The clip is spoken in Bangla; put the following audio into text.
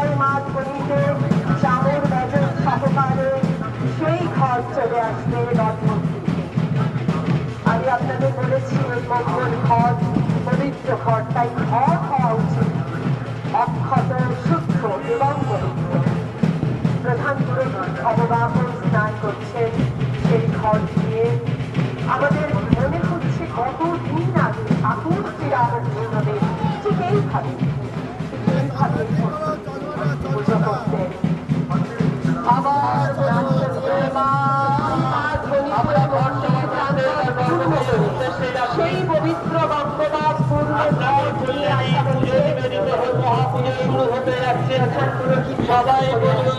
বিশাল মাঠগুলিতে চালের নজর সহকারে সেই ঘর চলে আসবে রথমন্ত্রীকে আমি আপনাদের বলেছি, এই মঙ্গল ঘর, পবিত্র ঘর, তাই ঘর হওয়া উচিত। অক্ষত, শুদ্ধ এবং পবিত্র। প্রধান পুরোহিত অববাহন স্নান করছেন সেই ঘর দিয়ে। আমাদের মনে হচ্ছে কত দিন আগে ঠাকুর শ্রীরামচন্দ্র পুজো শুরু হতে যাচ্ছে। ছাত্র কি সবাই বলুন